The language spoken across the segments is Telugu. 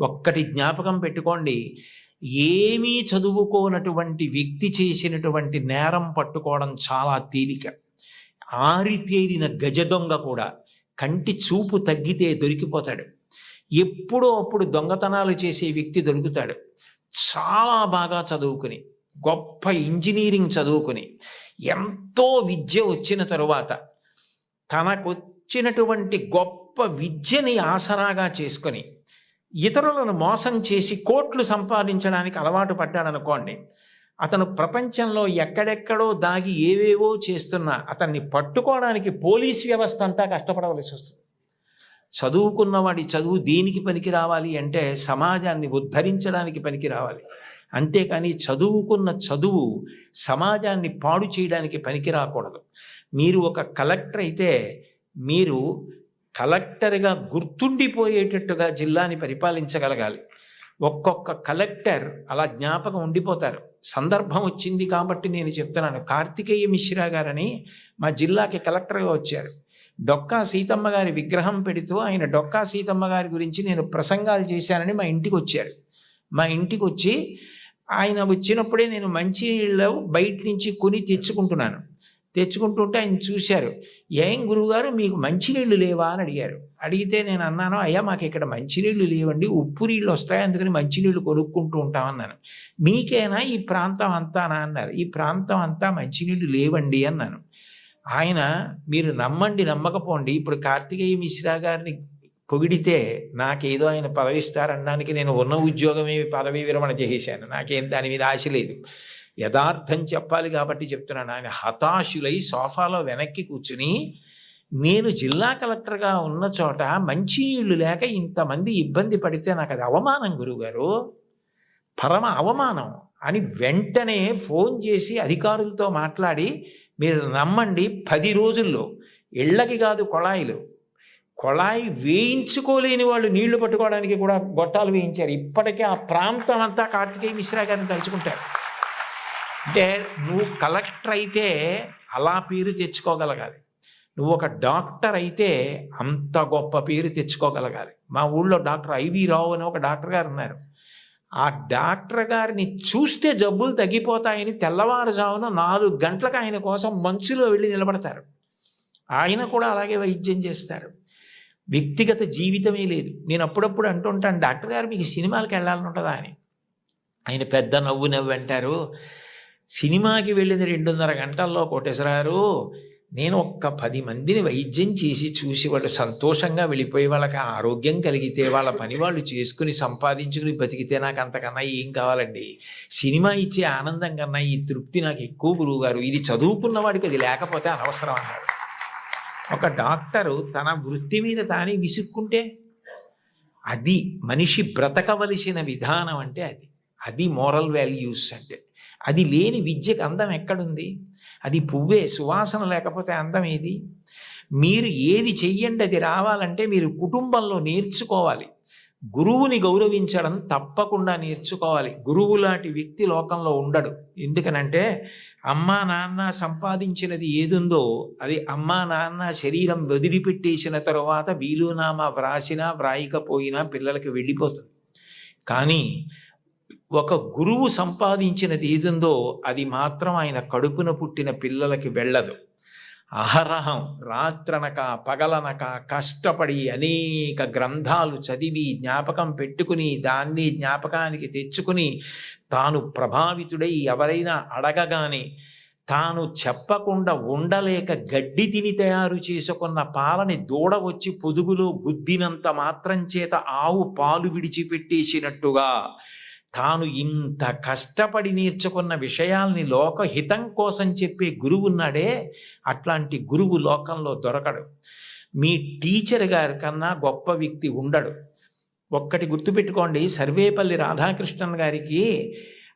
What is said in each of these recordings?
ఒక్కటి జ్ఞాపకం పెట్టుకోండి. ఏమీ చదువుకోనటువంటి వ్యక్తి చేసినటువంటి నేరం పట్టుకోవడం చాలా తేలిక. ఆరితేరిన గజ దొంగ కూడా కంటి చూపు తగ్గితే దొరికిపోతాడు. ఎప్పుడో అప్పుడు దొంగతనాలు చేసే వ్యక్తి దొరుకుతాడు. చాలా బాగా చదువుకుని గొప్ప ఇంజనీరింగ్ చదువుకుని ఎంతో విద్య వచ్చిన తరువాత తనకొచ్చినటువంటి గొప్ప విద్యని ఆసరాగా చేసుకొని ఇతరులను మోసం చేసి కోట్లు సంపాదించడానికి అలవాటు పడ్డాడనుకోండి అతను ప్రపంచంలో ఎక్కడెక్కడో దాగి ఏవేవో చేస్తున్నా అతన్ని పట్టుకోవడానికి పోలీస్ వ్యవస్థ అంతా కష్టపడవలసి వస్తుంది. చదువుకున్నవాడి చదువు దేనికి పనికి రావాలి అంటే సమాజాన్ని ఉద్ధరించడానికి పనికి రావాలి. అంతేకాని చదువుకున్న చదువు సమాజాన్ని పాడు చేయడానికి పనికి రాకూడదు. మీరు ఒక కలెక్టర్ అయితే మీరు కలెక్టర్గా గుర్తుండిపోయేటట్టుగా జిల్లాని పరిపాలించగలగాలి. ఒక్కొక్క కలెక్టర్ అలా జ్ఞాపకం ఉండిపోతారు. సందర్భం వచ్చింది కాబట్టి నేను చెప్తున్నాను. కార్తికేయ మిశ్రా గారని మా జిల్లాకి కలెక్టర్గా వచ్చారు. డొక్కా సీతమ్మ గారి విగ్రహం పెడుతూ ఆయన డొక్కా సీతమ్మ గారి గురించి నేను ప్రసంగాలు చేశానని మా ఇంటికి వచ్చారు. మా ఇంటికి వచ్చి ఆయన వచ్చినప్పుడే నేను మంచినీళ్ళు బయట నుంచి కొని తెచ్చుకుంటున్నాను. తెచ్చుకుంటుంటే ఆయన చూశారు. ఏం గురువుగారు మీకు మంచినీళ్ళు లేవా అని అడిగారు. అడిగితే నేను అన్నాను అయ్యా మాకు ఇక్కడ మంచినీళ్ళు లేవండి ఉప్పు నీళ్ళు వస్తాయి అందుకని మంచినీళ్ళు కొనుక్కుంటూ ఉంటామన్నాను మీకేనా ఈ ప్రాంతం అంతానా అన్నారు. ఈ ప్రాంతం అంతా మంచినీళ్ళు లేవండి అన్నాను. ఆయన మీరు నమ్మండి నమ్మకపోండి. ఇప్పుడు కార్తికేయ మిశ్రా గారిని పొగిడితే నాకేదో ఆయన పదవిస్తారనడానికి నేను ఉన్న ఉద్యోగమే పదవి విరమణ చేసేసాను నాకేం దాని మీద ఆశ లేదు. యథార్థం చెప్పాలి కాబట్టి చెప్తున్నాను. ఆయన హతాశులై సోఫాలో వెనక్కి కూర్చుని నేను జిల్లా కలెక్టర్గా ఉన్న చోట మంచి మంచినీళ్ళు లేక ఇంతమంది ఇబ్బంది పడితే నాకు అది అవమానం గురువుగారు. పరమ అవమానం. అని వెంటనే ఫోన్ చేసి అధికారులతో మాట్లాడి మీరు నమ్మండి పది రోజుల్లో. ఇళ్ళకి కాదు కొళాయిలు. కొళాయి వేయించుకోలేని వాళ్ళు నీళ్ళు పట్టుకోవడానికి కూడా గొట్టాలు వేయించారు. ఇప్పటికే ఆ ప్రాంతం అంతా కార్తికేయ మిశ్రా గారిని తలుచుకుంటారు. అంటే నువ్వు కలెక్టర్ అయితే అలా పేరు తెచ్చుకోగలగాలి. నువ్వు ఒక డాక్టర్ అయితే అంత గొప్ప పేరు తెచ్చుకోగలగాలి. మా ఊళ్ళో డాక్టర్ ఐవి రావు అని ఒక డాక్టర్ గారు ఉన్నారు. ఆ డాక్టర్ గారిని చూస్తే జబ్బులు తగ్గిపోతాయని తెల్లవారుజామున నాలుగు గంటలకు ఆయన కోసం మంచులో వెళ్ళి నిలబడతారు. ఆయన కూడా అలాగే వైద్యం చేస్తారు. వ్యక్తిగత జీవితమే లేదు. నేను అప్పుడప్పుడు అంటుంటాను డాక్టర్ గారు మీకు సినిమాలకు వెళ్ళాలని ఉంటుందా? అని. ఆయన పెద్ద నవ్వు నవ్వు అంటారు. సినిమాకి వెళ్ళిన రెండున్నర గంటల్లో కోటేశ్వరారు నేను ఒక్క పది మందిని వైద్యం చేసి చూసి వాళ్ళు సంతోషంగా వెళ్ళిపోయి వాళ్ళకి ఆరోగ్యం కలిగితే వాళ్ళ పని వాళ్ళు చేసుకుని సంపాదించుకుని బతికితే నాకు అంతకన్నా ఏం కావాలండి? సినిమా ఇచ్చే ఆనందం కన్నా ఈ తృప్తి నాకు ఎక్కువ గురువు గారు. ఇది చదువుకున్న వాడికి అది లేకపోతే అనవసరం అన్నాడు. ఒక డాక్టరు తన వృత్తి మీద తానే విసుక్కుంటే అది మనిషి బ్రతకవలసిన విధానం అంటే అది. అది మోరల్ వాల్యూస్ అంటే. అది లేని విద్యకు అందం ఎక్కడుంది? అది పువ్వే సువాసన లేకపోతే అందం ఏది? మీరు ఏది చెయ్యండి అది రావాలంటే మీరు కుటుంబంలో నేర్చుకోవాలి. గురువుని గౌరవించడం తప్పకుండా నేర్చుకోవాలి. గురువు లాంటి వ్యక్తి లోకంలో ఉండడు. ఎందుకనంటే అమ్మా నాన్న సంపాదించినది ఏదుందో అది అమ్మా నాన్న శరీరం వదిలిపెట్టేసిన తర్వాత వీలునామా వ్రాసినా వ్రాయకపోయినా పిల్లలకి వెళ్ళిపోతుంది. కానీ ఒక గురువు సంపాదించినది ఏదుందో అది మాత్రం ఆయన కడుపున పుట్టిన పిల్లలకి వెళ్ళదు. అహరహం రాత్రనక పగలనక కష్టపడి అనేక గ్రంథాలు చదివి జ్ఞాపకం పెట్టుకుని దాన్ని జ్ఞాపకానికి తెచ్చుకుని తాను ప్రభావితుడై ఎవరైనా అడగగానే తాను చెప్పకుండా ఉండలేక గడ్డి తిని తయారు చేసుకున్న పాలని దూడ వచ్చి పొదుగులో గుద్దినంత మాత్రం చేత ఆవు పాలు విడిచిపెట్టేసినట్టుగా తాను ఇంత కష్టపడి నేర్చుకున్న విషయాల్ని లోకహితం కోసం చెప్పే గురువు ఉన్నాడే అట్లాంటి గురువు లోకంలో దొరకడు. మీ టీచర్ గారి కన్నా గొప్ప వ్యక్తి ఉండడు. ఒక్కటి గుర్తుపెట్టుకోండి సర్వేపల్లి రాధాకృష్ణన్ గారికి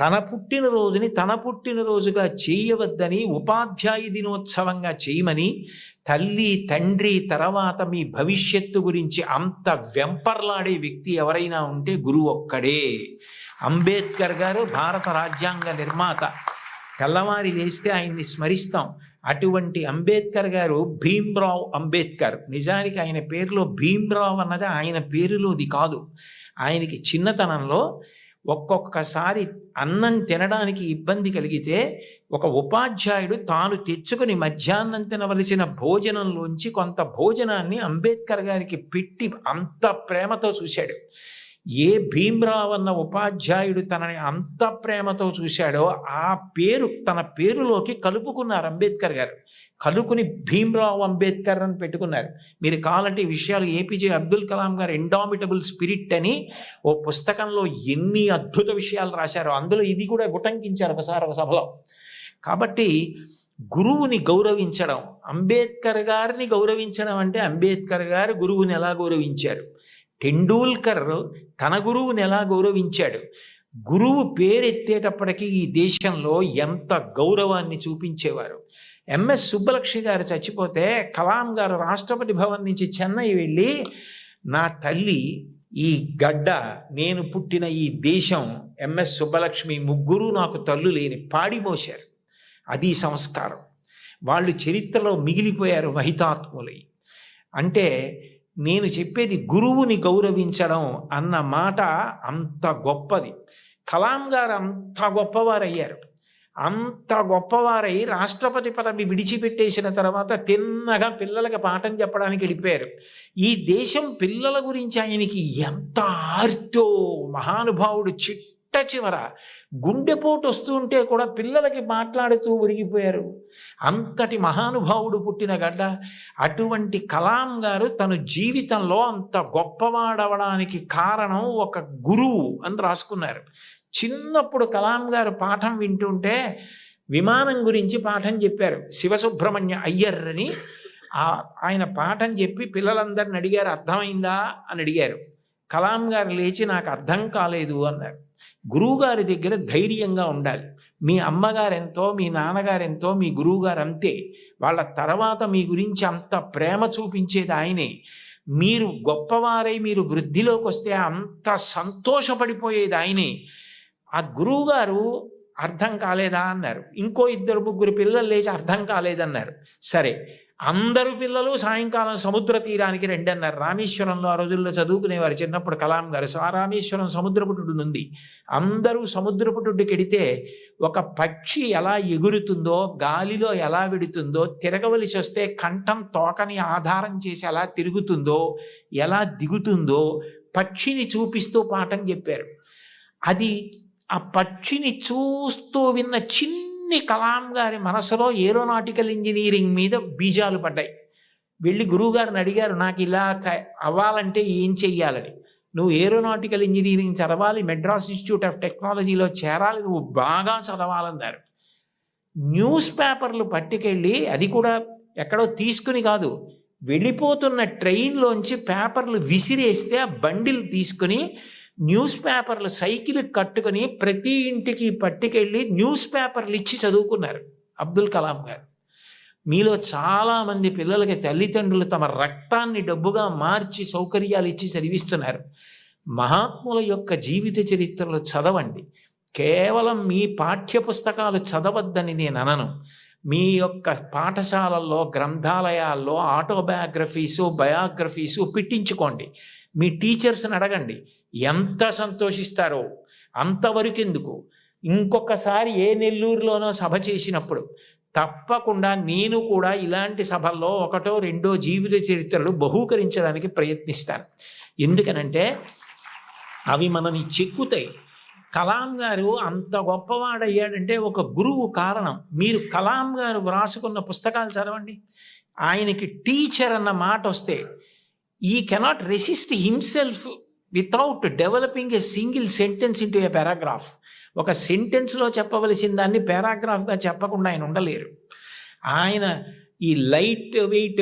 తన పుట్టినరోజుని తన పుట్టినరోజుగా చేయవద్దని ఉపాధ్యాయ దినోత్సవంగా చేయమని తల్లి తండ్రి తర్వాత మీ భవిష్యత్తు గురించి అంత వెంపర్లాడే వ్యక్తి ఎవరైనా ఉంటే గురువు ఒక్కడే. అంబేద్కర్ గారు భారత రాజ్యాంగ నిర్మాత. తెల్లవారి లేస్తే ఆయన్ని స్మరిస్తాం. అటువంటి అంబేద్కర్ గారు భీమ్రావ్ అంబేద్కర్. నిజానికి ఆయన పేరులో భీమ్రావ్ అన్నది ఆయన పేరులోది కాదు. ఆయనకి చిన్నతనంలో ఒక్కొక్కసారి అన్నం తినడానికి ఇబ్బంది కలిగితే ఒక ఉపాధ్యాయుడు తాను తెచ్చుకుని మధ్యాహ్నం తినవలసిన భోజనంలోంచి కొంత భోజనాన్ని అంబేద్కర్ గారికి పెట్టి అంత ప్రేమతో చూశాడు. ఏ భీమ్రావ్ అన్న ఉపాధ్యాయుడు తనని అంత ప్రేమతో చూశాడో ఆ పేరు తన పేరులోకి కలుపుకున్నారు అంబేద్కర్ గారు. కలుకుని భీమ్రావ్ అంబేద్కర్ అని పెట్టుకున్నారు. మీరు కావాలంటే ఈ విషయాలు ఏపీజే అబ్దుల్ కలాం గారు ఎండామిటబుల్ స్పిరిట్ అని ఓ పుస్తకంలో ఎన్ని అద్భుత విషయాలు రాశారో అందులో ఇది కూడా ఉటంకించారు ఒకసారి ఒక సభలో. కాబట్టి గురువుని గౌరవించడం అంబేద్కర్ గారిని గౌరవించడం అంటే అంబేద్కర్ గారు గురువుని ఎలా గౌరవించారు? టెండూల్కర్ తన గురువుని ఎలా గౌరవించాడు? గురువు పేరెత్తేటప్పటికీ ఈ దేశంలో ఎంత గౌరవాన్ని చూపించేవారు? ఎంఎస్ సుబ్బలక్ష్మి గారు చచ్చిపోతే కలాం గారు రాష్ట్రపతి భవన్ నుంచి చెన్నై వెళ్ళి నా తల్లి ఈ గడ్డ నేను పుట్టిన ఈ దేశం ఎంఎస్ సుబ్బలక్ష్మి ముగ్గురు నాకు తల్లు లేని పాడిమోశారు అది సంస్కారం. వాళ్ళు చరిత్రలో మిగిలిపోయారు మహితాత్ములై. అంటే నేను చెప్పేది గురువుని గౌరవించడం అన్న మాట అంత గొప్పది. కలాం గారు అంత గొప్పవారయ్యారు. అంత గొప్పవారై రాష్ట్రపతి పదవి విడిచిపెట్టేసిన తర్వాత తిన్నగా పిల్లలకి పాఠం చెప్పడానికి వెళ్ళిపోయారు. ఈ దేశం పిల్లల గురించి ఆయనకి ఎంత ఆర్తో మహానుభావుడు చిట్ట చివర గుండెపోటు వస్తుంటే కూడా పిల్లలకి మాట్లాడుతూ ఒరిగిపోయారు. అంతటి మహానుభావుడు పుట్టిన గడ్డ అటువంటి కలాం గారు తన జీవితంలో అంత గొప్పవాడవడానికి కారణం ఒక గురువు అని రాసుకున్నారు. చిన్నప్పుడు కలాం గారు పాఠం వింటుంటే విమానం గురించి పాఠం చెప్పారు. శివసుబ్రహ్మణ్య అయ్యర్ అని ఆయన పాఠం చెప్పి పిల్లలందరిని అడిగారు అర్థమైందా? అని అడిగారు. కలాం గారు లేచి నాకు అర్థం కాలేదు అన్నారు. గురువుగారి దగ్గర ధైర్యంగా ఉండాలి. మీ అమ్మగారెంతో మీ నాన్నగారెంతో మీ గురువుగారు అంతే వాళ్ళ తర్వాత మీ గురించి అంత ప్రేమ చూపించేది ఆయనే. మీరు గొప్పవారై మీరు వృద్ధిలోకి వస్తే అంత సంతోషపడిపోయేది ఆయనే. ఆ గురువుగారు అర్థం కాలేదా అన్నారు. ఇంకో ఇద్దరు ముగ్గురు పిల్లలు లేచి అర్థం కాలేదన్నారు. సరే అందరు పిల్లలు సాయంకాలం సముద్ర తీరానికి రండి అన్నారు రామేశ్వరంలో ఆ రోజుల్లో చదువుకునేవారు. చిన్నప్పుడు కలాం గారు రామేశ్వరం సముద్రపుటుడు ఉంది. అందరూ సముద్రపుటుడికి ఎడితే ఒక పక్షి ఎలా ఎగురుతుందో గాలిలో ఎలా విడుతుందో తిరగవలసి వస్తే కంఠం తోకని ఆధారం చేసి ఎలా తిరుగుతుందో ఎలా దిగుతుందో పక్షిని చూపిస్తూ పాఠం చెప్పారు. అది ఆ పక్షిని చూస్తూ విన్న చిన్న కలాం గారి మనసులో ఏరోనాటికల్ ఇంజనీరింగ్ మీద బీజాలు పడ్డాయి. వెళ్ళి గురువుగారిని అడిగారు నాకు ఇలా అవ్వాలంటే ఏం చెయ్యాలని? నువ్వు ఏరోనాటికల్ ఇంజనీరింగ్ చదవాలి మెడ్రాస్ ఇన్స్టిట్యూట్ ఆఫ్ టెక్నాలజీలో చేరాలి నువ్వు బాగా చదవాలన్నారు. న్యూస్ పేపర్లు పట్టుకెళ్ళి అది కూడా ఎక్కడో తీసుకుని కాదు వెళ్ళిపోతున్న ట్రైన్లోంచి పేపర్లు విసిరేస్తే ఆ బండిలు తీసుకుని న్యూస్ పేపర్లు సైకిల్ కట్టుకొని ప్రతి ఇంటికి పట్టుకెళ్ళి న్యూస్ పేపర్లు ఇచ్చి చదువుకున్నారు అబ్దుల్ కలాం గారు. మీలో చాలామంది పిల్లలకి తల్లిదండ్రులు తమ రక్తాన్ని డబ్బుగా మార్చి సౌకర్యాలు ఇచ్చి చదివిస్తున్నారు. మహాత్ముల యొక్క జీవిత చరిత్రలు చదవండి. కేవలం మీ పాఠ్య పుస్తకాలు చదవద్దని నేను అనను. మీ యొక్క పాఠశాలల్లో గ్రంథాలయాల్లో ఆటోబయోగ్రఫీసు బయోగ్రఫీసు పెట్టించుకోండి. మీ టీచర్స్ని అడగండి. ఎంత సంతోషిస్తారో అంతవరకు ఎందుకు ఇంకొకసారి ఏ నెల్లూరులోనో సభ చేసినప్పుడు తప్పకుండా నేను కూడా ఇలాంటి సభల్లో ఒకటో రెండో జీవిత చరిత్రలు బహూకరించడానికి ప్రయత్నిస్తాను. ఎందుకనంటే అవి మనని చెక్కుతాయి. కలాం గారు అంత గొప్పవాడయ్యాడంటే ఒక గురువు కారణం. మీరు కలాం గారు వ్రాసుకున్న పుస్తకాలు చదవండి. ఆయనకి టీచర్ అన్న మాట వస్తే he cannot resist himself without developing a single sentence into a paragraph ఒక సెంటెన్స్లో చెప్పవలసిన దాన్ని పారాగ్రాఫ్గా చెప్పకుండా ఆయన ఉండలేరు. ఆయన ఈ లైట్ వెయిట్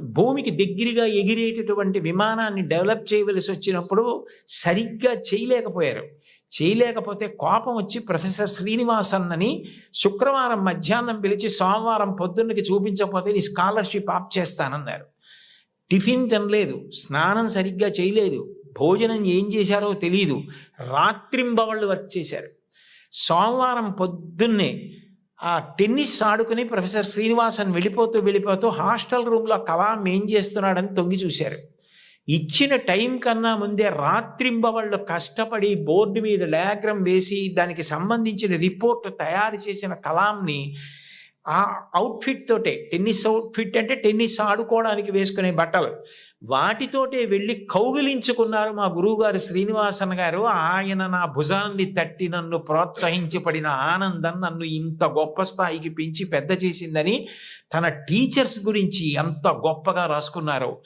భూమికి దగ్గరగా ఎగిరేటటువంటి విమానాన్ని డెవలప్ చేయవలసి వచ్చినప్పుడు సరిగ్గా చేయలేకపోయారు. చేయలేకపోతే కోపం వచ్చి ప్రొఫెసర్ శ్రీనివాసన్ అని శుక్రవారం మధ్యాహ్నం పిలిచి సోమవారం పొద్దున్నకి చూపించకపోతే నీ స్కాలర్షిప్ ఆప్ చేస్తానన్నారు. టిఫిన్ తినలేదు స్నానం సరిగ్గా చేయలేదు భోజనం ఏం చేశారో తెలియదు రాత్రింబవళ్ళు వర్క్ చేశారు. సోమవారం పొద్దున్నే ఆ టెన్నిస్ ఆడుకుని ప్రొఫెసర్ శ్రీనివాసన్ వెళ్ళిపోతూ వెళ్ళిపోతూ హాస్టల్ రూమ్లో కలాం ఏం చేస్తున్నాడని తొంగి చూశారు. ఇచ్చిన టైం కన్నా ముందే రాత్రింబవళ్ళు కష్టపడి బోర్డు మీద డయాగ్రామ్ వేసి దానికి సంబంధించిన రిపోర్ట్ తయారు చేసిన కలాంని ఆ అవుట్ఫిట్ తోటే టెన్నిస్ అవుట్ఫిట్ అంటే టెన్నిస్ ఆడుకోవడానికి వేసుకునే బట్టలు. వాటితోటే వెళ్ళి కౌగిలించుకున్నారు మా గురువుగారు శ్రీనివాసన్ గారు. ఆయన నా భుజాన్ని తట్టి నన్ను ప్రోత్సహించబడిన ఆనందం నన్ను ఇంత గొప్ప స్థాయికి పెంచి పెద్ద చేసిందని తన టీచర్స్ గురించి ఎంత గొప్పగా రాసుకున్నారో.